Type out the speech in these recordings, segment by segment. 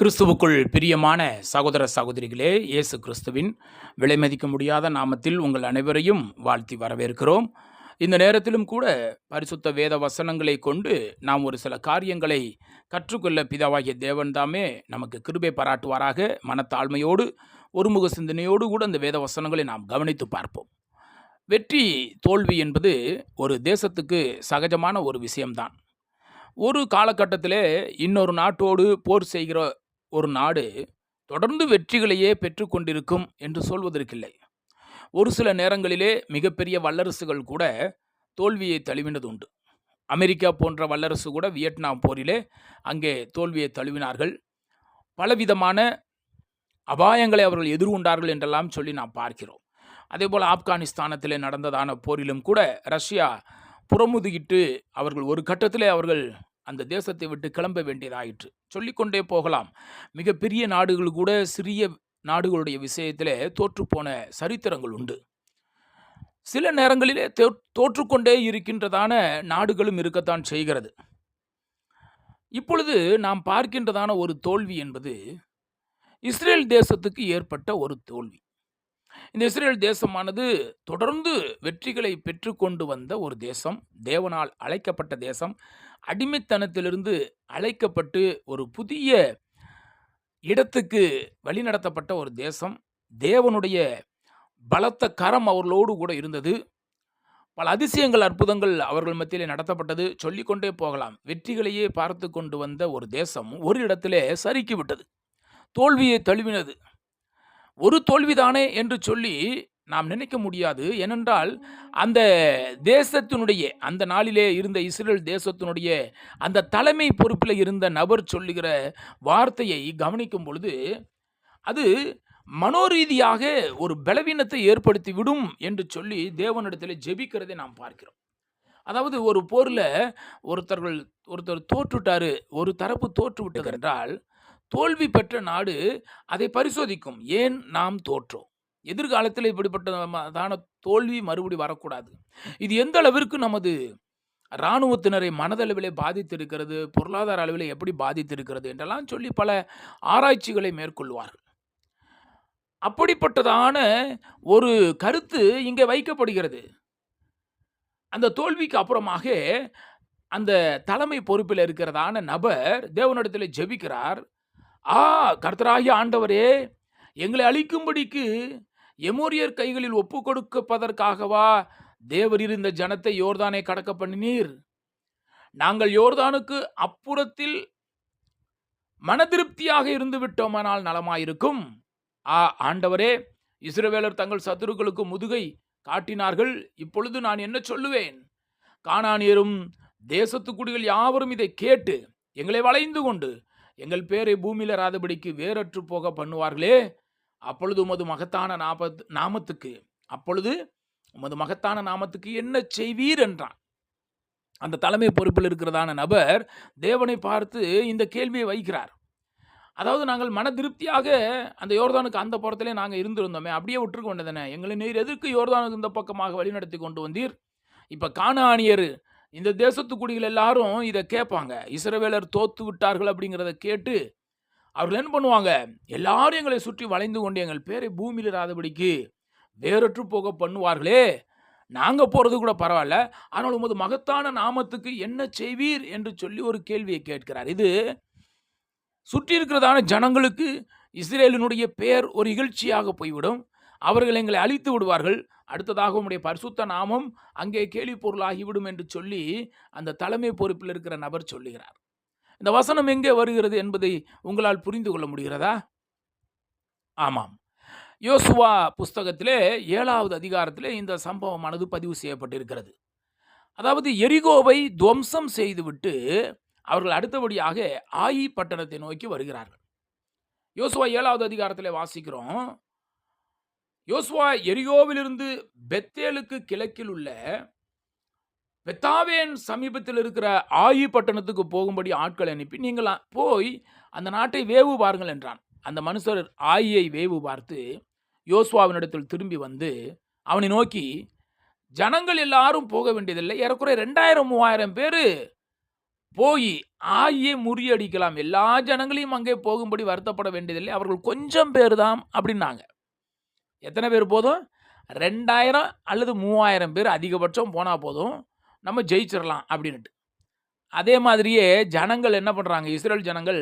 கிறிஸ்துவுக்குள் பிரியமான சகோதர சகோதரிகளே இயேசு கிறிஸ்துவின் விலைமதிக்க முடியாத நாமத்தில் உங்கள் அனைவரையும் வாழ்த்தி வரவேற்கிறோம். இந்த நேரத்திலும் கூட பரிசுத்த வேத வசனங்களை கொண்டு நாம் ஒரு சில காரியங்களை கற்றுக்கொள்ள பிதாவாகிய தேவன்தாமே நமக்கு கிருபை பாராட்டுவாராக. மனத்தாழ்மையோடு ஒருமுக சிந்தனையோடு கூட அந்த வேத வசனங்களை நாம் கவனித்து பார்ப்போம். வெற்றி தோல்வி என்பது ஒரு தேசத்துக்கு சகஜமான ஒரு விஷயம்தான். ஒரு காலகட்டத்தில் இன்னொரு நாட்டோடு போர் செய்கிற ஒரு நாடு தொடர்ந்து வெற்றிகளையே பெற்றுக்கொண்டிருக்கும் என்று சொல்வதற்கில்லை. ஒரு சில நேரங்களிலே மிகப்பெரிய வல்லரசுகள் கூட தோல்வியை தழுவினது உண்டு அமெரிக்கா போன்ற வல்லரசு கூட வியட்நாம் போரிலே அங்கே தோல்வியை தழுவினார்கள். பலவிதமான அபாயங்களை அவர்கள் எதிர்கொண்டார்கள் என்றெல்லாம் சொல்லி நாம் பார்க்கிறோம். அதேபோல் ஆப்கானிஸ்தானத்திலே நடந்ததான போரிலும் கூட ரஷ்யா புறமுதுகிட்டு அவர்கள் ஒரு கட்டத்திலே அவர்கள் அந்த தேசத்தை விட்டு கிளம்ப வேண்டியதாயிற்று. சொல்லிக்கொண்டே போகலாம். மிகப்பெரிய நாடுகள் கூட சிறிய நாடுகளுடைய விஷயத்திலே தோற்றுப்போன சரித்திரங்கள் உண்டு. சில நேரங்களிலே தோ- தோற்றுக்கொண்டே இருக்கின்றதான நாடுகளும் இருக்கத்தான் செய்கிறது. இப்பொழுது நாம் பார்க்கின்றதான ஒரு தோல்வி என்பது இஸ்ரேல் தேசத்துக்கு ஏற்பட்ட ஒரு தோல்வி. இந்த இஸ்ரேல் தேசமானது தொடர்ந்து வெற்றிகளை பெற்றுக்கொண்டு வந்த ஒரு தேசம் தேவனால் அழைக்கப்பட்ட தேசம் அடிமைத்தனத்திலிருந்து அழைக்கப்பட்டு ஒரு புதிய இடத்துக்கு வழிநடத்தப்பட்ட ஒரு தேசம். தேவனுடைய பலத்த கரம் அவர்களோடு கூட இருந்தது. பல அதிசயங்கள் அற்புதங்கள் அவர்கள் மத்தியிலே நடத்தப்பட்டது. சொல்லிக்கொண்டே போகலாம். வெற்றிகளையே பார்த்து கொண்டு வந்த ஒரு தேசம் ஒரு இடத்திலே சறுக்கி விட்டது. தோல்வியை தழுவினது. ஒரு தோல்விதானே என்று சொல்லி நாம் நினைக்க முடியாது. ஏனென்றால் அந்த தேசத்தினுடைய அந்த நாளிலே இருந்த இஸ்ரேல் தேசத்தினுடைய அந்த தலைமை பொறுப்பில் இருந்த நபர் சொல்லுகிற வார்த்தையை கவனிக்கும் பொழுது அது மனோரீதியாக ஒரு பலவீனத்தை ஏற்படுத்தி விடும் என்று சொல்லி தேவனிடத்தில் ஜெபிக்கிறதை நாம் பார்க்கிறோம். அதாவது ஒரு போரில் ஒருத்தர்கள் ஒருத்தர் தோற்றுட்டாரு ஒரு தரப்பு தோற்று விட்டது என்றால் தோல்வி பெற்ற நாடு அதை பரிசோதிக்கும். ஏன் நாம் தோற்றோம்? எதிர்காலத்தில் இப்படிப்பட்டதான தோல்வி மறுபடி வரக்கூடாது. இது எந்த அளவிற்கு நமது இராணுவத்தினரை மனதளவிலே பாதித்திருக்கிறது பொருளாதார அளவில் எப்படி பாதித்திருக்கிறது என்றெல்லாம் சொல்லி பல ஆராய்ச்சிகளை மேற்கொள்வார்கள். அப்படிப்பட்டதான ஒரு கருத்து இங்கே வைக்கப்படுகிறது. அந்த தோல்விக்கு அப்புறமாக அந்த தலைமை பொறுப்பில் இருக்கிறதான நபர் தேவனிடத்தில் ஜெபிக்கிறார். ஆ கர்த்தராகிய ஆண்டவரே எங்களை அழிக்கும்படிக்கு எமோரியர் கைகளில் ஒப்பு கொடுப்பதற்காகவா தேவர் இருந்த ஜனத்தை யோர்தானை கடக்க பண்ணினீர். நாங்கள் யோர்தானுக்கு அப்புறத்தில் மனதிருப்தியாக இருந்து விட்டோமானால் நலமாயிருக்கும். ஆ ஆண்டவரே இஸ்ரவேலர் தங்கள் சத்துருக்களுக்கு முதுகை காட்டினார்கள். இப்பொழுது நான் என்ன சொல்லுவேன்? காணானியரும் தேசத்து குடிகள் யாவரும் இதை கேட்டு எங்களை வளைந்து கொண்டு எங்கள் பேரை பூமியில் ராதபடிக்கு வேறற்று போக பண்ணுவார்களே? அப்பொழுது உமது மகத்தான நாபத் நாமத்துக்கு அப்பொழுது உமது மகத்தான நாமத்துக்கு என்ன செய்வீர் என்றான். அந்த தலைமை பொறுப்பில் இருக்கிறதான நபர் தேவனை பார்த்து இந்த கேள்வியை வைக்கிறார். அதாவது நாங்கள் மன திருப்தியாக அந்த யோர்தானுக்கு அந்த புறத்திலே நாங்கள் இருந்திருந்தோமே அப்படியே விட்டுருக்க வேண்டியதானே எங்களை நீர் எதற்கு யோர்தானுக்கு இந்த பக்கமாக வழிநடத்தி கொண்டு வந்தீர். இப்போ காணானியர் இந்த தேசத்து குடிகள் எல்லாரும் இதை கேட்பாங்க. இஸ்ரவேலர் தோத்து விட்டார்கள் அப்படிங்கிறத கேட்டு அவர்கள் என்ன பண்ணுவாங்க? எல்லாரும் எங்களை சுற்றி வளைந்து கொண்டு எங்கள் பேரை பூமியில் இராதபடிக்கு வேறற்று போக பண்ணுவார்களே. நாங்கள் போகிறது கூட பரவாயில்ல. ஆனால் உமது மகத்தான நாமத்துக்கு என்ன செய்வீர் என்று சொல்லி ஒரு கேள்வியை கேட்கிறார். இது சுற்றி இருக்கிறதான ஜனங்களுக்கு இஸ்ரேலினுடைய பெயர் ஒரு இகழ்ச்சியாக போய்விடும். அவர்கள் எங்களை அழித்து விடுவார்கள். அடுத்ததாக உம்முடைய பரிசுத்த நாமம் அங்கே கேள்வி பொருளாகிவிடும் என்று சொல்லி அந்த தலைமை பொறுப்பில் இருக்கிற நபர் சொல்லுகிறார். இந்த வசனம் எங்கே வருகிறது என்பதை உங்களால் புரிந்து கொள்ள முடிகிறதா? ஆமாம். யோசுவா புஸ்தகத்திலே ஏழாவது அதிகாரத்திலே இந்த சம்பவமானது பதிவு செய்யப்பட்டிருக்கிறது. அதாவது எரிகோவை துவம்சம் செய்துவிட்டு அவர்கள் அடுத்தபடியாக ஆயி பட்டணத்தை நோக்கி வருகிறார்கள். யோசுவா ஏழாவது அதிகாரத்திலே வாசிக்கிறோம். யோசுவா எரிகோவிலிருந்து பெத்தேலுக்கு கிழக்கில் உள்ள பெத்தாவேன் சமீபத்தில் இருக்கிற ஆயி பட்டணத்துக்கு போகும்படி ஆட்களை அனுப்பி நீங்கள் போய் அந்த நாட்டை வேவு பாருங்கள் என்றான். அந்த மனுஷர் ஆயியை வேவு பார்த்து யோசுவாவினிடத்தில் திரும்பி வந்து அவனை நோக்கி ஜனங்கள் எல்லாரும் போக வேண்டியதில்லை. ஏறக்குறைய ரெண்டாயிரம் மூவாயிரம் பேர் போய் ஆயை முறியடிக்கலாம். எல்லா ஜனங்களையும் அங்கே போகும்படி வருத்தப்பட வேண்டியதில்லை. அவர்கள் கொஞ்சம் பேர் தான் அப்படின்னாங்க. எத்தனை பேர் போதும்? ரெண்டாயிரம் அல்லது மூவாயிரம் பேர் அதிகபட்சம் போனால் போதும். நம்ம ஜெயிச்சிடலாம் அப்படின்ட்டு அதே மாதிரியே ஜனங்கள் என்ன பண்ணுறாங்க இஸ்ரேல் ஜனங்கள்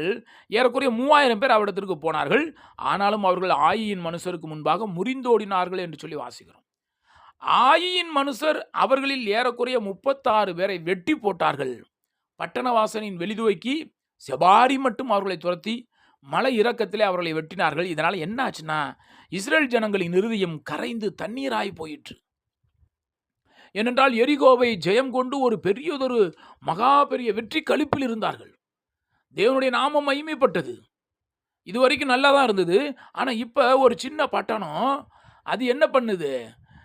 ஏறக்குறைய மூவாயிரம் பேர் அவ்விடத்திற்கு போனார்கள். ஆனாலும் அவர்கள் ஆயியின் மனுஷருக்கு முன்பாக முறிந்தோடினார்கள் என்று சொல்லி வாசிக்கிறோம். ஆயியின் மனுஷர் அவர்களில் ஏறக்குறைய முப்பத்தாறு பேரை வெட்டி போட்டார்கள். பட்டணவாசனின் வெளிதுவைக்கு செபாரி மட்டும் அவர்களை துரத்தி மலை இறக்கத்திலே அவர்களை வெட்டினார்கள். இதனால் என்ன ஆச்சுன்னா இஸ்ரேல் ஜனங்களின் இருதயம் கரைந்து தண்ணீராய் போயிற்று. ஏனென்றால் எரிகோவை ஜெயம் கொண்டு ஒரு பெரியதொரு மகா பெரிய வெற்றி கழிப்பில் இருந்தார்கள். தேவனுடைய நாமம் மகிமைப்பட்டது. இது வரைக்கும் நல்லா தான் இருந்தது. ஆனால் இப்போ ஒரு சின்ன பட்டணம். அது என்ன பண்ணுது?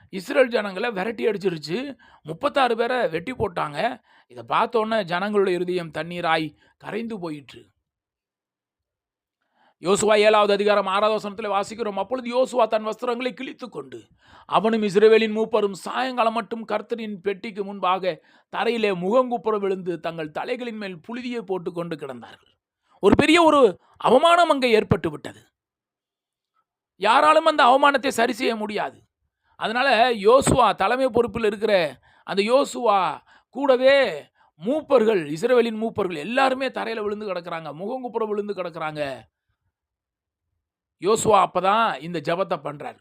இஸ்ரேல் ஜனங்களை விரட்டி அடிச்சிருச்சு. முப்பத்தாறு பேரை வெட்டி போட்டாங்க. இதை பார்த்தோன்னே ஜனங்களுடைய இருதயம் தண்ணீராய் கரைந்து போயிற்று. யோசுவா ஏழாவது அதிகாரம் ஆறாவது வசனத்தில் வாசிக்கிறோம். அப்பொழுது யோசுவா தன் வஸ்திரங்களை கிழித்து கொண்டு அவனும் இஸ்ரவேலின் மூப்பரும் சாயங்காலம் மட்டும் கர்த்தரின் பெட்டிக்கு முன்பாக தரையிலே முகங்குப்புற விழுந்து தங்கள் தலைகளின் மேல் புழுதியை போட்டுக்கொண்டு கிடந்தார்கள். ஒரு பெரிய ஒரு அவமானம் அங்கே ஏற்பட்டு விட்டது. யாராலும் அந்த அவமானத்தை சரி செய்ய முடியாது. அதனால் யோசுவா தலைமை பொறுப்பில் இருக்கிற அந்த யோசுவா கூடவே மூப்பர்கள் இஸ்ரேவேலின் மூப்பர்கள் எல்லாருமே தரையில் விழுந்து கிடக்கிறாங்க முகங்குப்புறம் விழுந்து கிடக்குறாங்க. யோசுவா அப்போ தான் இந்த ஜெபத்தை பண்ணுறார்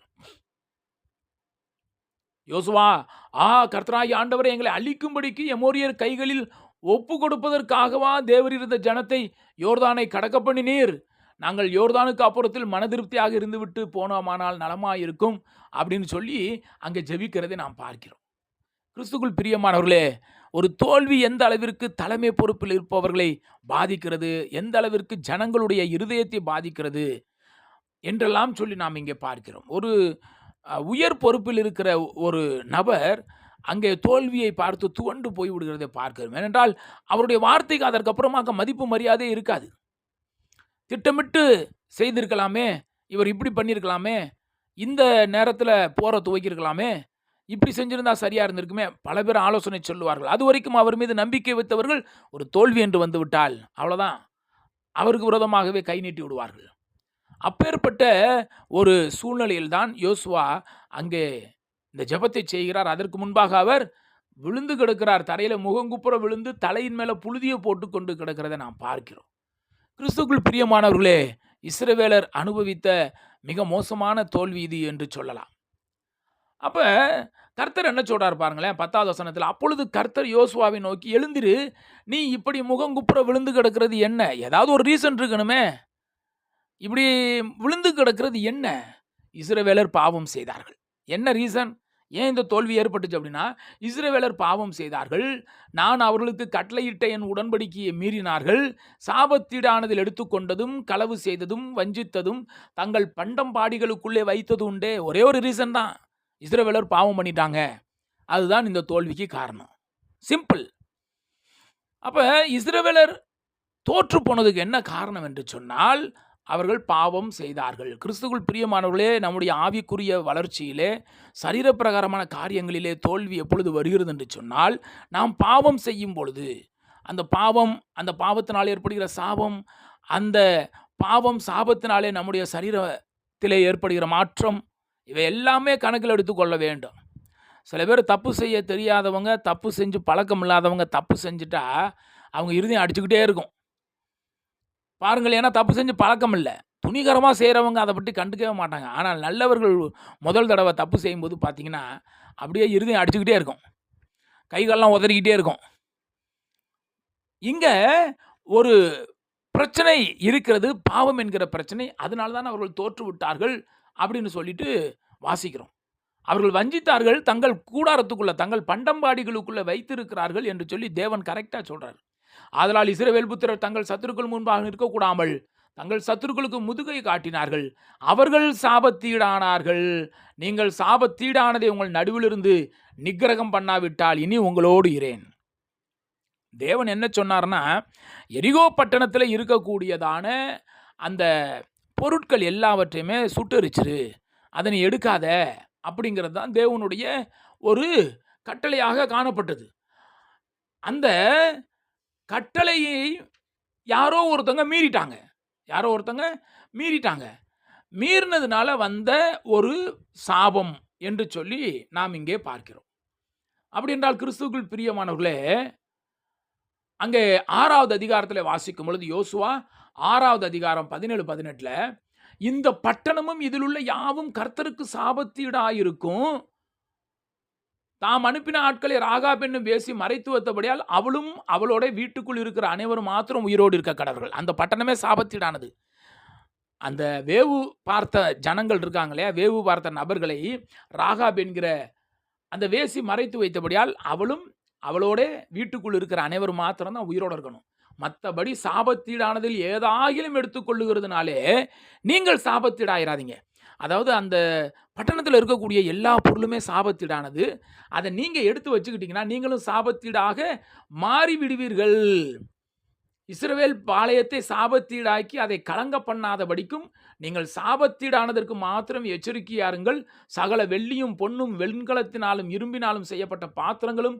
யோசுவா ஆ கர்த்தராகி ஆண்டவரை எங்களை அழிக்கும்படிக்கு எமோரியர் கைகளில் ஒப்பு கொடுப்பதற்காகவா தேவர் இருந்த ஜனத்தை யோர்தானை கடக்க பண்ணினீர் நாங்கள் யோர்தானுக்கு அப்புறத்தில் மனதிருப்தியாக இருந்துவிட்டு போனோமானால் நலமாயிருக்கும் அப்படின்னு சொல்லி அங்கே ஜெபிக்கிறதை நாம் பார்க்கிறோம். கிறிஸ்துக்குள் பிரியமானவர்களே ஒரு தோல்வி எந்த அளவிற்கு தலைமை பொறுப்பில் இருப்பவர்களை பாதிக்கிறது எந்த அளவிற்கு ஜனங்களுடைய இருதயத்தை பாதிக்கிறது என்றெல்லாம் சொல்லி நாம் இங்கே பார்க்கிறோம். ஒரு உயர் பொறுப்பில் இருக்கிற ஒரு நபர் அங்கே தோல்வியை பார்த்து துவண்டு போய் விடுகிறதை பார்க்கிறோம். ஏனென்றால் அவருடைய வார்த்தைக்கு அதற்கப்புறமாக மதிப்பு மரியாதை இருக்காது. திட்டமிட்டு செய்திருக்கலாமே இவர் இப்படி பண்ணியிருக்கலாமே இந்த நேரத்தில் போற துவக்கியிருக்கலாமே இப்படி செஞ்சிருந்தா சரியாக இருந்திருக்குமே பல பேர் ஆலோசனை சொல்லுவார்கள். அது வரைக்கும் அவர் மீது நம்பிக்கை வைத்தவர்கள் ஒரு தோல்வி என்று வந்துவிட்டால் அவ்வளோதான் அவருக்கு விரோதமாகவே கை நீட்டி விடுவார்கள். அப்பேற்பட்ட ஒரு சூழ்நிலையில்தான் யோசுவா அங்கே இந்த ஜபத்தை செய்கிறார். அதற்கு முன்பாக அவர் விழுந்து கிடக்கிறார். தரையில் முகங்குப்புற விழுந்து தலையின் மேலே புழுதியை போட்டு கொண்டு கிடக்கிறதை நாம் பார்க்கிறோம். கிறிஸ்துக்குள் பிரியமானவர்களே இஸ்ரவேலர் அனுபவித்த மிக மோசமான தோல்வி இது என்று சொல்லலாம். அப்போ கர்த்தர் என்ன சொல்கிறார் பாருங்களேன் பத்தாவது வசனத்தில் அப்பொழுது கர்த்தர் யோசுவாவை நோக்கி எழுந்திரு நீ இப்படி முகங்குப்புற விழுந்து கிடக்கிறது என்ன? ஏதாவது ஒரு ரீசன் இருக்கணுமே. இப்படி விழுந்து கிடக்கிறது என்ன? இஸ்ரவேலர் பாவம் செய்தார்கள். என்ன ரீசன் ஏன் இந்த தோல்வி ஏற்பட்டுச்சு அப்படின்னா இஸ்ரவேலர் பாவம் செய்தார்கள். நான் அவர்களுக்கு கட்டளையிட்ட என் உடன்படிக்கையை மீறினார்கள். சாபத்தீடானதில் எடுத்துக்கொண்டதும் களவு செய்ததும் வஞ்சித்ததும் தங்கள் பண்டம் பாடிகளுக்குள்ளே வைத்தது உண்டே. ஒரே ஒரு ரீசன் தான். இஸ்ரவேலர் பாவம் பண்ணிட்டாங்க. அதுதான் இந்த தோல்விக்கு காரணம். சிம்பிள் அப்போ இஸ்ரவேலர் தோற்று போனதுக்கு என்ன காரணம் என்று சொன்னால் அவர்கள் பாவம் செய்தார்கள். கிறிஸ்துக்குள் பிரியமானவர்களே நம்முடைய ஆவிக்குரிய வளர்ச்சியிலே சரீரப்பிரகாரமான காரியங்களிலே தோல்வி எப்பொழுது வருகிறது என்று சொன்னால் நாம் பாவம் செய்யும் பொழுது அந்த பாவம் அந்த பாவத்தினால் ஏற்படுகிற சாபம் அந்த பாவம் சாபத்தினாலே நம்முடைய சரீரத்திலே ஏற்படுகிற மாற்றம் இவை எல்லாமே கணக்கில் எடுத்துக்கொள்ள வேண்டும். சில பேர் தப்பு செய்ய தெரியாதவங்க தப்பு செஞ்சு பழக்கம் இல்லாதவங்க தப்பு செஞ்சுட்டா அவங்க இருதயம் அடிச்சுக்கிட்டே இருக்கும். பாருங்கள் ஏன்னா தப்பு செஞ்சு பழக்கம் இல்லை. துணிகரமாக செய்கிறவங்க அதை பற்றி கண்டுக்கவே மாட்டாங்க. ஆனால் நல்லவர்கள் முதல் தடவை தப்பு செய்யும்போது பார்த்திங்கன்னா அப்படியே இருதயம் அடிச்சுக்கிட்டே இருக்கும். கைகள்லாம் உதறிக்கிட்டே இருக்கும். இங்கே ஒரு பிரச்சனை இருக்கிறது பாவம் என்கிற பிரச்சனை. அதனால தான் அவர்கள் தோற்று விட்டார்கள் அப்படின்னு சொல்லிட்டு வாசிக்கிறோம். அவர்கள் வஞ்சித்தார்கள் தங்கள் கூடாரத்துக்குள்ளே தங்கள் பண்டம்பாடிகளுக்குள்ளே வைத்திருக்கிறார்கள் என்று சொல்லி தேவன் கரெக்டாக சொல்கிறார் ஆதலால் இஸ்ரவேல் புத்திரர் தங்கள் சத்துருக்கள் முன்பாக நிற்கக்கூடாமல் தங்கள் சத்துருக்களுக்கு முதுகை காட்டினார்கள். அவர்கள் சாபத்தீடானார்கள். நீங்கள் சாபத்தீடானதை உங்கள் நடுவிலிருந்து நிக்கிரகம் பண்ணாவிட்டால் இனி உங்களோடு இரேன் தேவன் என்ன சொன்னார்னா எரிகோ பட்டணத்தில் இருக்கக்கூடியதான அந்த பொருட்கள் எல்லாவற்றையுமே சுட்டரிச்சிரு. அதனை எடுக்காத அப்படிங்கிறது தான் தேவனுடைய ஒரு கட்டளையாக காணப்பட்டது. அந்த கட்டளையை யாரோ ஒருத்தங்க மீறிட்டாங்க. யாரோ ஒருத்தங்க மீறிட்டாங்க. மீறினதுனால வந்த ஒரு சாபம் என்று சொல்லி நாம் இங்கே பார்க்கிறோம். அப்படி என்றால் கிறிஸ்துவுக்குள் பிரியமானவர்களே அங்கே ஆறாவது அதிகாரத்தில் வாசிக்கும் பொழுது யோசுவா ஆறாவது அதிகாரம் பதினேழு பதினெட்டில் இந்த பட்டணமும் இதில் உள்ள யாவும் கர்த்தருக்கு சாபத்தீடாயிருக்கும். தாம் அனுப்பின ஆட்களை ராகா பெண்ணும் பேசி மறைத்து வைத்தபடியால் அவளும் அவளோட வீட்டுக்குள் இருக்கிற அனைவரும் மாத்திரம் உயிரோடு இருக்க கடவர்கள் அந்த பட்டணமே சாபத்தீடானது. அந்த வேவு பார்த்த ஜனங்கள் இருக்காங்களே வேவு பார்த்த நபர்களை ராகாப் என்கிற அந்த வேசி மறைத்து வைத்தபடியால் அவளும் அவளோட வீட்டுக்குள் இருக்கிற அனைவரும் மாத்திரம் தான் உயிரோடு இருக்கணும். மற்றபடி சாபத்தீடானதில் ஏதாகிலும் எடுத்துக்கொள்ளுகிறதுனாலே நீங்கள் சாபத்தீடாயிராதீங்க. அதாவது அந்த பட்டணத்தில் இருக்கக்கூடிய எல்லா பொருளுமே சாபத்தீடானது. அதை நீங்கள் எடுத்து வச்சுக்கிட்டீங்கன்னா நீங்களும் சாபத்தீடாக மாறி விடுவீர்கள். இஸ்ரவேல் பாளையத்தை சாபத்தீடாக்கி அதை கலங்க பண்ணாதபடிக்கும் நீங்கள் சாபத்தீடானதற்கு மாத்திரம் எச்சரிக்கையாருங்கள் சகல வெள்ளியும் பொன்னும் வெண்கலத்தினாலும் இரும்பினாலும் செய்யப்பட்ட பாத்திரங்களும்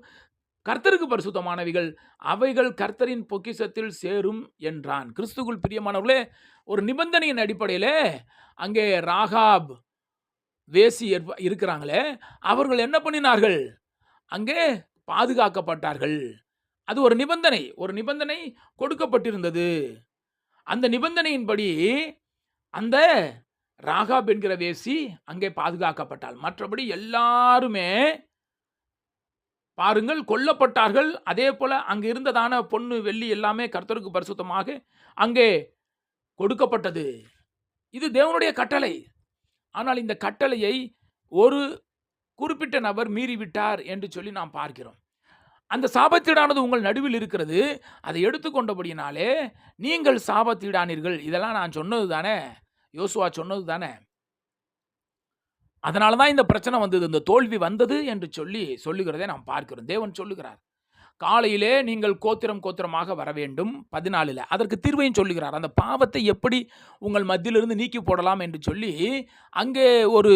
கர்த்தருக்கு பரிசுத்தமானவைகள் அவைகள் கர்த்தரின் பொக்கிஷத்தில் சேரும் என்றான். கிறிஸ்துக்குள் பிரியமானவர்களே ஒரு நிபந்தனையின் அடிப்படையில் அங்கே ராகாப் வேசி இருக்கிறாங்களே அவர்கள் என்ன பண்ணினார்கள்? அங்கே பாதுகாக்கப்பட்டார்கள். அது ஒரு நிபந்தனை. ஒரு நிபந்தனை கொடுக்கப்பட்டிருந்தது. அந்த நிபந்தனையின்படி அந்த ராகாப் என்கிற வேசி அங்கே பாதுகாக்கப்பட்டால் மற்றபடி எல்லாருமே பாருங்கள் கொல்லப்பட்டார்கள். அதே போல் அங்கே இருந்ததான பொண்ணு வெள்ளி எல்லாமே கர்த்தருக்கு பரிசுத்தமாக அங்கே கொடுக்கப்பட்டது. இது தேவனுடைய கட்டளை. ஆனால் இந்த கட்டளையை ஒரு குறிப்பிட்ட நபர் மீறிவிட்டார் என்று சொல்லி நாம் பார்க்கிறோம். அந்த சாபத்தீடானது உங்கள் நடுவில் இருக்கிறது. அதை எடுத்துக்கொண்டபடியினாலே நீங்கள் சாபத்தீடானீர்கள். இதெல்லாம் நான் சொன்னது தானே யோசுவா சொன்னது தானே அதனால தான் இந்த பிரச்சனை வந்தது. இந்த தோல்வி வந்தது என்று சொல்லி சொல்லுகிறதை நாம் பார்க்கிறோம். தேவன் சொல்லுகிறார் காலையிலே நீங்கள் கோத்திரம் கோத்திரமாக வர வேண்டும் பதினாலில். அதற்கு தீர்வையும் சொல்லுகிறார். அந்த பாவத்தை எப்படி உங்கள் மத்தியிலிருந்து நீக்கி போடலாம் என்று சொல்லி அங்கே ஒரு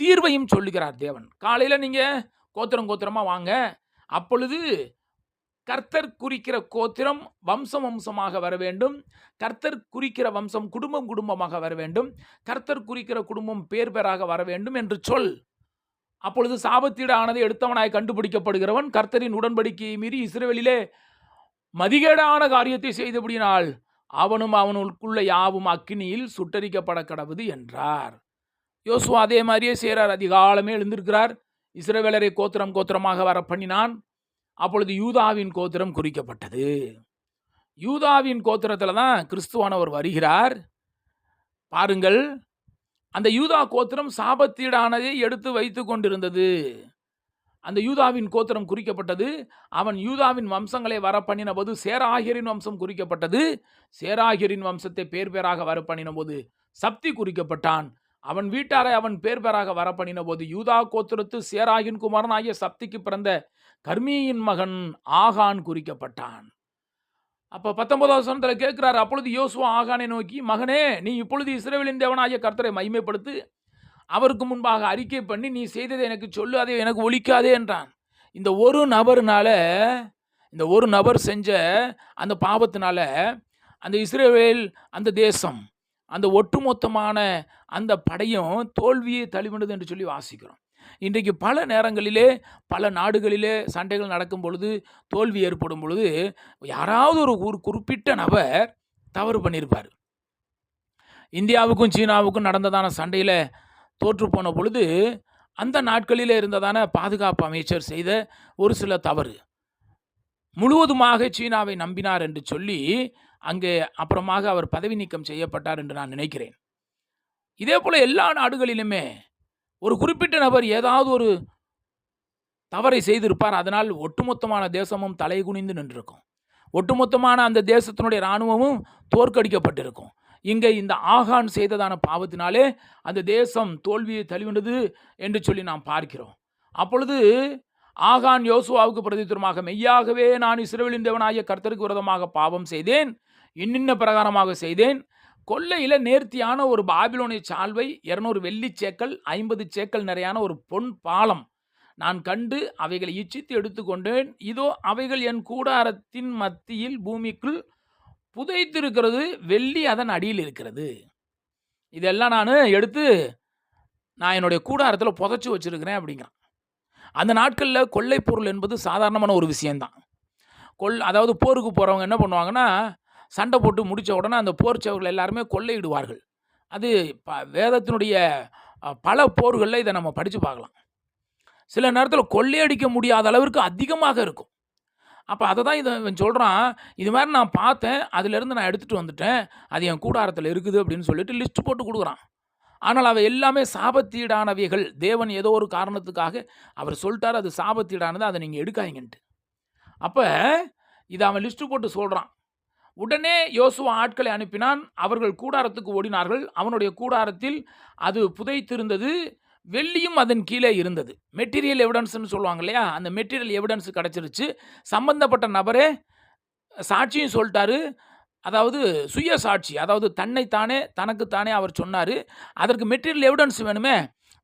தீர்வையும் சொல்லுகிறார் தேவன். காலையில் நீங்கள் கோத்திரம் கோத்திரமாக வாங்க அப்பொழுது கர்த்தர் குறிக்கிற கோத்திரம் வம்சம் வம்சமாக வர வேண்டும். கர்த்தர் குறிக்கிற வம்சம் குடும்பம் குடும்பமாக வர வேண்டும். கர்த்தர் குறிக்கிற குடும்பம் பேர் பேராக வர வேண்டும் என்று சொல். அப்பொழுது சாபத்தீடு ஆனதை எடுத்தவனாய் கண்டுபிடிக்கப்படுகிறவன் கர்த்தரின் உடன்படிக்கையை மீறி இஸ்ரவேலிலே மதிகேடான காரியத்தை செய்தபடியினால் அவனும் அவனுக்குள்ள யாவும் அக்கினியில் சுட்டரிக்கப்பட கடவுது என்றார். யோசுவா அதே மாதிரியே செய்கிறார் அதிகாலமே எழுந்திருக்கிறார். இஸ்ரவேலரை கோத்திரம் கோத்திரமாக வர பண்ணினான். அப்பொழுது யூதாவின் கோத்திரம் குறிக்கப்பட்டது. யூதாவின் கோத்திரத்தில் தான் கிறிஸ்துவானவர் வருகிறார். பாருங்கள் அந்த யூதா கோத்திரம் சாபத்தீடானதை எடுத்து வைத்து கொண்டிருந்தது. அந்த யூதாவின் கோத்திரம் குறிக்கப்பட்டது. அவன் யூதாவின் வம்சங்களை வர போது சேராகியரின் வம்சம் குறிக்கப்பட்டது. சேராகியரின் வம்சத்தை பேர் பேராக வர போது சப்தி குறிக்கப்பட்டான். அவன் வீட்டாரை அவன் பேர் பெறாக வர பண்ணின போது யூதா கோத்திரத்து சேராகின் குமாரனாகிய சப்திக்கு பிறந்த கர்மியின் மகன் ஆகான் குறிக்கப்பட்டான். அப்போ பத்தொன்பதாவது வசனத்தில் கேட்கிறார் அப்பொழுது யோசுவா ஆகானை நோக்கி மகனே நீ இப்பொழுது இஸ்ரேவேலின் தேவனாகிய கர்த்தரை மகிமைப்படுத்து அவருக்கு முன்பாக அறிக்கை பண்ணி நீ செய்ததை எனக்கு சொல்லு அதை எனக்கு ஒழிக்காதே என்றான். இந்த ஒரு நபர்னால இந்த ஒரு நபர் செஞ்ச அந்த பாவத்தினால அந்த இஸ்ரேவேல் அந்த தேசம் அந்த ஒட்டுமொத்தமான அந்த படையும் தோல்வியை தழுவினது என்று சொல்லி வாசிக்கிறோம். இன்றைக்கு பல நேரங்களிலே பல நாடுகளிலே சண்டைகள் நடக்கும் பொழுது தோல்வி ஏற்படும் பொழுது யாராவது ஒரு ஒரு குறிப்பிட்ட நபர் தவறு பண்ணியிருப்பார். இந்தியாவுக்கும் சீனாவுக்கும் நடந்ததான சண்டையில் தோற்று போன பொழுது அந்த நாட்களில் இருந்ததான பாதுகாப்பு அமைச்சர் செய்த ஒரு சில தவறு. முழுவதுமாக சீனாவை நம்பினார் என்று சொல்லி அங்கே அப்புறமாக அவர் பதவி நீக்கம் செய்யப்பட்டார் என்று நான் நினைக்கிறேன். இதே போல் எல்லா நாடுகளிலுமே ஒரு குறிப்பிட்ட நபர் ஏதாவது ஒரு தவறை செய்திருப்பார். அதனால் ஒட்டுமொத்தமான தேசமும் தலை குனிந்து நின்றிருக்கும். ஒட்டுமொத்தமான அந்த தேசத்தினுடைய இராணுவமும் தோற்கடிக்கப்பட்டிருக்கும். இங்கே இந்த ஆகான் செய்ததான பாவத்தினாலே அந்த தேசம் தோல்வியை தழுவினது என்று சொல்லி நாம் பார்க்கிறோம். அப்பொழுது ஆகான் யோசுவாவுக்கு பிரதித்துவமாக மெய்யாகவே நான் இஸ்ரேலின் தேவனாகிய கர்த்தருக்கு விரோதமாக பாவம் செய்தேன். இன்னின்ன பிரகாரமாக செய்தேன்? கொள்ளையில் நேர்த்தியான ஒரு பாபிலோனிய சால்வை இருநூறு வெள்ளி சேக்கல் ஐம்பது சேக்கல் நிறையான ஒரு பொன் பாலம் நான் கண்டு அவைகளை இச்சித்து எடுத்துக்கொண்டேன். இதோ அவைகள் என் கூடாரத்தின் மத்தியில் பூமிக்குள் புதைத்திருக்கிறது வெள்ளி அதன் அடியில் இருக்கிறது. இதெல்லாம் நான் எடுத்து நான் என்னுடைய கூடாரத்தில் புதைச்சி வச்சிருக்கிறேன் அப்படிங்கிறான். அந்த நாட்களில் கொள்ளை பொருள் என்பது சாதாரணமான ஒரு விஷயந்தான் கொள் அதாவது போருக்கு போகிறவங்க என்ன பண்ணுவாங்கன்னா சண்டை போட்டு முடித்த உடனே அந்த போர் சேவர்கள் எல்லாருமே கொள்ளையிடுவார்கள். அது ப வேதத்தினுடைய பல போர்களில் இதை நம்ம படித்து பார்க்கலாம். சில நேரத்தில் கொள்ளையடிக்க முடியாத அளவிற்கு அதிகமாக இருக்கும். அப்போ அதை தான் இதை இவன் சொல்கிறான் இது மாதிரி நான் பார்த்தேன் அதுலேருந்து நான் எடுத்துகிட்டு வந்துட்டேன் அது என் கூடாரத்தில் இருக்குது அப்படின்னு சொல்லிட்டு லிஸ்ட் போட்டு கொடுக்குறான். ஆனால் அவை எல்லாமே சாபத்தீடானவைகள். தேவன் ஏதோ ஒரு காரணத்துக்காக அவர் சொல்லிட்டார் அது சாபத்தீடானது அதை நீங்கள் எடுக்காதீங்கன்ட்டு. அப்போ இதை அவன் லிஸ்ட்டு போட்டு சொல்கிறான் உடனே யோசுவா ஆட்களை அனுப்பினான். அவர்கள் கூடாரத்துக்கு ஓடினார்கள். அவனுடைய கூடாரத்தில் அது புதைத்திருந்தது. வெள்ளியும் அதன் கீழே இருந்தது. மெட்டீரியல் எவிடன்ஸ்னு சொல்லுவாங்க இல்லையா? அந்த மெட்டீரியல் எவிடன்ஸ் கிடச்சிருச்சு. சம்பந்தப்பட்ட நபரே சாட்சியும் சொல்லிட்டாரு. அதாவது சுய சாட்சி அதாவது தன்னைத்தானே தனக்குத்தானே அவர் சொன்னார். அதற்கு மெட்டீரியல் எவிடன்ஸ் வேணுமே?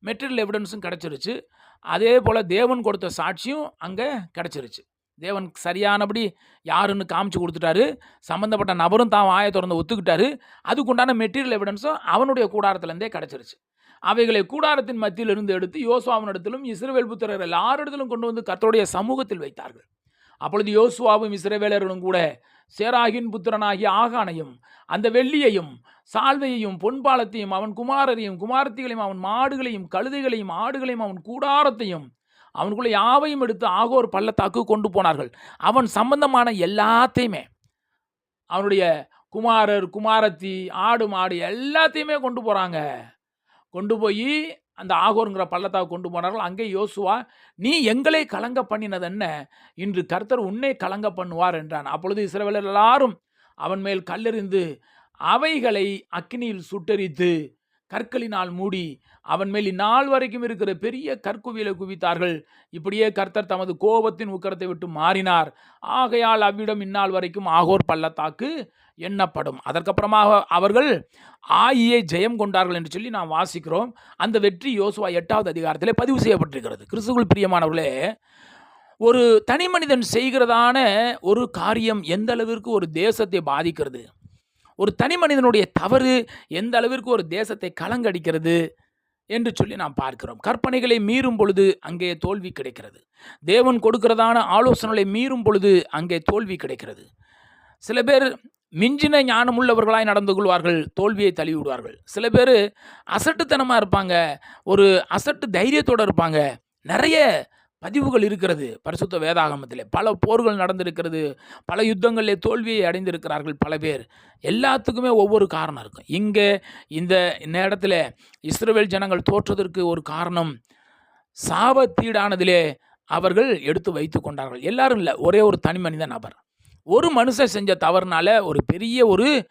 மெட்டீரியல் எவிடன்ஸும் கிடச்சிருச்சு. அதே போல் தேவன் கொடுத்த சாட்சியும் அங்கே கிடச்சிருச்சு. தேவன் சரியானபடி யாருன்னு காமிச்சு கொடுத்துட்டாரு. சம்மந்தப்பட்ட நபரும் தான் வாயை திறந்து ஒத்துக்கிட்டாரு. அதுக்குண்டான மெட்டீரியல் எவிடன்ஸும் அவனுடைய கூடாரத்துலேருந்தே கிடச்சிருச்சு. அவைகளை கூடாரத்தின் மத்தியில் இருந்து எடுத்து யோசுவாவினிடத்திலும் இஸ்ரவேல் புத்திரர் எல்லாரிடத்திலும் கொண்டு வந்து கத்தருடைய சமூகத்தில் வைத்தார்கள். அப்பொழுது யோசுவாவும் இஸ்ரவேலர்களும் கூட சேராகின் புத்திரனாகிய ஆகானையும் அந்த வெள்ளியையும் சால்வையையும் பொன்பாலத்தையும் அவன் குமாரரையும் குமாரத்திகளையும் அவன் மாடுகளையும் கழுதைகளையும் ஆடுகளையும் அவன் கூடாரத்தையும் அவனுக்குள்ளே யாவையும் எடுத்து ஆகோர் பள்ளத்தாக்கு கொண்டு போனார்கள். அவன் சம்பந்தமான எல்லாத்தையுமே அவனுடைய குமாரர் குமாரத்தி ஆடு மாடு எல்லாத்தையுமே கொண்டு போகிறாங்க கொண்டு போய் அந்த ஆகோருங்கிற பள்ளத்தாக்கு கொண்டு போனார்கள். அங்கே யோசுவா நீ எங்களை கலங்க பண்ணினது என்ன இன்று கர்த்தர் உன்னை கலங்க பண்ணுவார் என்றான். அப்பொழுது இஸ்ரவேலர் எல்லாரும் அவன் மேல் கல்லெறிந்து அவைகளை அக்னியில் சுட்டரித்து கற்களினால் மூடி அவன் மேல் இந்நாள் வரைக்கும் இருக்கிற பெரிய கற்குவியலை குவித்தார்கள். இப்படியே கர்த்தர் தமது கோபத்தின் உக்கரத்தை விட்டு மாறினார். ஆகையால் அவ்விடம் இந்நாள் வரைக்கும் ஆகோர் பள்ளத்தாக்கு எண்ணப்படும். அதற்கப்புறமாக அவர்கள் ஆயியை ஜெயம் கொண்டார்கள் என்று சொல்லி நாம் வாசிக்கிறோம். அந்த வெற்றி யோசுவா எட்டாவது அதிகாரத்திலே பதிவு செய்யப்பட்டிருக்கிறது. கிறிஸ்துவுள் பிரியமானவர்களே ஒரு தனி மனிதன் செய்கிறதான ஒரு காரியம் எந்த அளவிற்கு ஒரு தேசத்தை பாதிக்கிறது? ஒரு தனி மனிதனுடைய தவறு எந்த அளவிற்கு ஒரு தேசத்தை கலங்கடிக்கிறது? என்று சொல்லி நாம் பார்க்கிறோம். கற்பனைகளை மீறும் பொழுது அங்கே தோல்வி கிடைக்கிறது. தேவன் கொடுக்கிறதான ஆலோசனைகளை மீறும் பொழுது அங்கே தோல்வி கிடைக்கிறது. சில பேர் மிஞ்சின ஞானம் உள்ளவர்களாய் நடந்து கொள்வார்கள் தோல்வியை தள்ளிவிடுவார்கள் சில பேர் அசட்டுத்தனமாக இருப்பாங்க ஒரு அசட்டு தைரியத்தோடு இருப்பாங்க. நிறைய பதிவுகள் இருக்கிறது பரிசுத்த வேதாகமத்தில். பல போர்கள் நடந்திருக்கிறது. பல யுத்தங்களிலே தோல்வியை அடைந்திருக்கிறார்கள் பல பேர். எல்லாத்துக்குமே ஒவ்வொரு காரணம் இருக்கும். இங்கே இந்த நேரத்தில் இஸ்ரேல் ஜனங்கள் தோற்றதற்கு ஒரு காரணம் சாபத்தீடானதிலே அவர்கள் எடுத்து வைத்து கொண்டார்கள். எல்லாரும் இல்லை. ஒரே ஒரு தனி மனித நபர். ஒரு மனுஷன் செஞ்ச தவறுனால ஒரு பெரிய ஒரு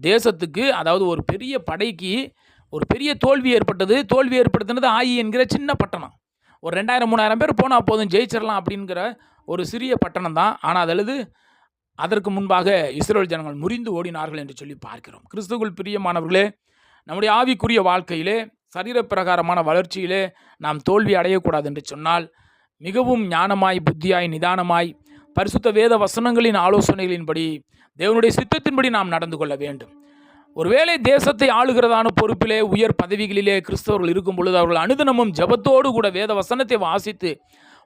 தேசத்துக்கு அதாவது ஒரு பெரிய படைக்கு ஒரு பெரிய தோல்வி ஏற்பட்டது. தோல்வி ஏற்படுத்தினது ஆயி என்கிற சின்ன பட்டணம். ஒரு ரெண்டாயிரம் மூணாயிரம் பேர் போனால் போதும் ஜெயிச்சிடலாம் அப்படிங்கிற ஒரு சிறிய பட்டணம் தான். ஆனால் அதல்லது அதற்கு முன்பாக இஸ்ரேல் ஜனங்கள் முறிந்து ஓடினார்கள் என்று சொல்லி பார்க்கிறோம். கிறிஸ்துவுக்குள் பிரியமானவர்களே நம்முடைய ஆவிக்குரிய வாழ்க்கையிலே சரீரப்பிரகாரமான வளர்ச்சியிலே நாம் தோல்வி அடையக்கூடாது என்று சொன்னால் மிகவும் ஞானமாய் புத்தியாய் நிதானமாய் பரிசுத்த வேத வசனங்களின் ஆலோசனைகளின்படி தேவனுடைய சித்தத்தின்படி நாம் நடந்து கொள்ள வேண்டும். ஒருவேளை தேசத்தை ஆளுகிறதான பொறுப்பிலே உயர் பதவிகளிலே கிறிஸ்தவர்கள் இருக்கும் பொழுது அவர்கள் அனுதினமும் ஜெபத்தோடு கூட வேத வசனத்தை வாசித்து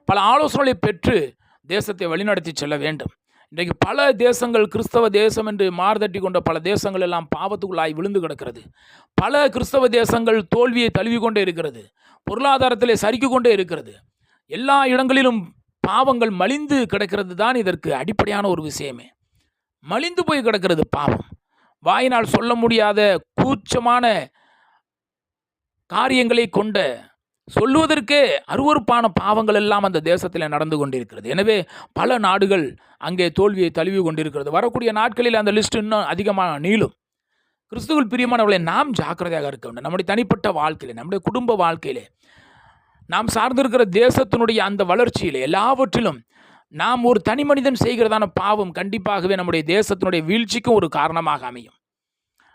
பல ஆலோசனைகளை பெற்று தேசத்தை வழிநடத்தி செல்ல வேண்டும். இன்றைக்கு பல தேசங்கள் கிறிஸ்தவ தேசம் என்று மார்தட்டி கொண்ட பல தேசங்கள் எல்லாம் பாவத்துக்குள்ளாய் விழுந்து கிடக்கிறது. பல கிறிஸ்தவ தேசங்கள் தோல்வியை தழுவி கொண்டே இருக்கிறது. பொருளாதாரத்திலே சறுக்கி கொண்டே இருக்கிறது. எல்லா இடங்களிலும் பாவங்கள் மலிந்து கிடக்கிறது தான் இதற்கு அடிப்படையான ஒரு விஷயமே. மலிந்து போய் கிடக்கிறது பாவம். வாயினால் சொல்ல முடியாத கூச்சமான காரியங்களை கொண்ட சொல்லுவதற்கே அருவருப்பான பாவங்கள் எல்லாம் அந்த தேசத்தில் நடந்து கொண்டிருக்கிறது. எனவே பல நாடுகள் அங்கே தோல்வியை தழுவி கொண்டிருக்கிறது. வரக்கூடிய நாட்களில் அந்த லிஸ்ட் இன்னும் அதிகமாக நீளும். கிறிஸ்துவில் பிரியமானவர்களை நாம் ஜாக்கிரதையாக இருக்க வேண்டும். நம்முடைய தனிப்பட்ட வாழ்க்கையிலே நம்முடைய குடும்ப வாழ்க்கையிலே நாம் சார்ந்திருக்கிற தேசத்தினுடைய அந்த வளர்ச்சியிலே எல்லாவற்றிலும் நாம் ஒரு தனி மனிதன் செய்கிறதான பாவம் கண்டிப்பாகவே நம்முடைய தேசத்தினுடைய வீழ்ச்சிக்கும் ஒரு காரணமாக அமையும்.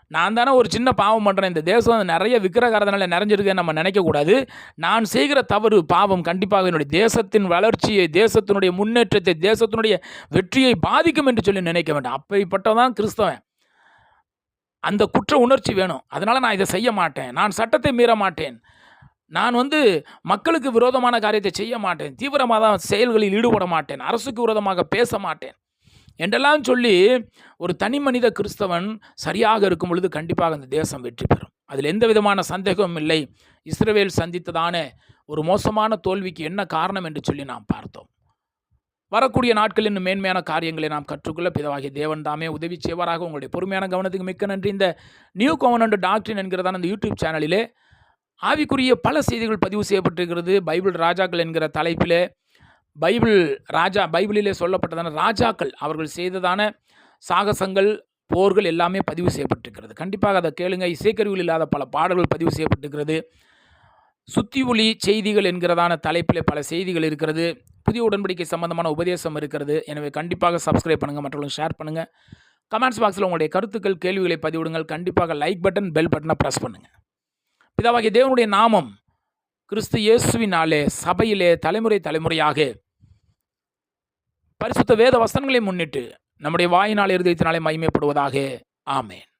நான் தானே ஒரு சின்ன பாவம் பண்ணுறேன் இந்த தேசம் நிறைய விக்கிரகாரதனால நிறைஞ்சிருக்குன்னு நம்ம நினைக்கக்கூடாது. நான் செய்கிற தவறு பாவம் கண்டிப்பாக என்னுடைய தேசத்தின் வளர்ச்சியை தேசத்தினுடைய முன்னேற்றத்தை தேசத்தினுடைய வெற்றியை பாதிக்கும் என்று சொல்லி நினைக்க வேண்டாம். அப்படிப்பட்டதான் கிறிஸ்தவன். அந்த குற்ற உணர்ச்சி வேணும். அதனால் நான் இதை செய்ய மாட்டேன். நான் சட்டத்தை மீற மாட்டேன். நான் வந்து மக்களுக்கு விரோதமான காரியத்தை செய்ய மாட்டேன். தீவிரமாக செயல்களில் ஈடுபட மாட்டேன். அரசுக்கு விரோதமாக பேச மாட்டேன். என்றெல்லாம் சொல்லி ஒரு தனி மனித கிறிஸ்தவன் சரியாக இருக்கும் பொழுது கண்டிப்பாக அந்த தேசம் வெற்றி பெறும். அதில் எந்த விதமான சந்தேகமும் இல்லை. இஸ்ரேவேல் சந்தித்ததான ஒரு மோசமான தோல்விக்கு என்ன காரணம் என்று சொல்லி நாம் பார்த்தோம். வரக்கூடிய நாட்களில் இன்னும் மேன்மையான காரியங்களை நாம் கற்றுக்கொள்ள பிதவாகிய தேவன் தாமே உதவி செய்வாராக. உங்களுடைய பொறுமையான கவனத்துக்கு மிக்க நன்றி. இந்த நியூ கவர்னண்ட் டாக்டரின் என்கிறதான அந்த யூடியூப் சேனலிலே ஆவிக்குரிய பல செய்திகள் பதிவு செய்யப்பட்டிருக்கிறது. பைபிள் ராஜாக்கள் என்கிற தலைப்பில் பைபிள் ராஜா பைபிளிலே சொல்லப்பட்டதான ராஜாக்கள் அவர்கள் செய்ததான சாகசங்கள் போர்கள் எல்லாமே பதிவு செய்யப்பட்டிருக்கிறது. கண்டிப்பாக அதை கேளுங்க. இசைக்கருவிகள் இல்லாத பல பாடல்கள் பதிவு செய்யப்பட்டிருக்கிறது. சுத்தி ஒளி செய்திகள் என்கிறதான தலைப்பில் பல செய்திகள் இருக்கிறது. புதிய உடன்படிக்கை சம்பந்தமான உபதேசம் இருக்கிறது. எனவே கண்டிப்பாக சப்ஸ்கிரைப் பண்ணுங்கள் மற்றவங்களுக்கு ஷேர் பண்ணுங்கள் கமெண்ட்ஸ் பாக்ஸில் உங்களுடைய கருத்துக்கள் கேள்விகளை பதிவிடுங்கள். கண்டிப்பாக லைக் பட்டன் பெல் பட்டனை ப்ரெஸ் பண்ணுங்கள் பிதாவாகிய தேவனுடைய நாமம் கிறிஸ்து இயேசுவினாலே சபையிலே தலைமுறை தலைமுறையாக பரிசுத்த வேத வசனங்களை முன்னிட்டு நம்முடைய வாயினால் இருதயத்தினாலே மகிமைப்படுவதாக. ஆமேன்.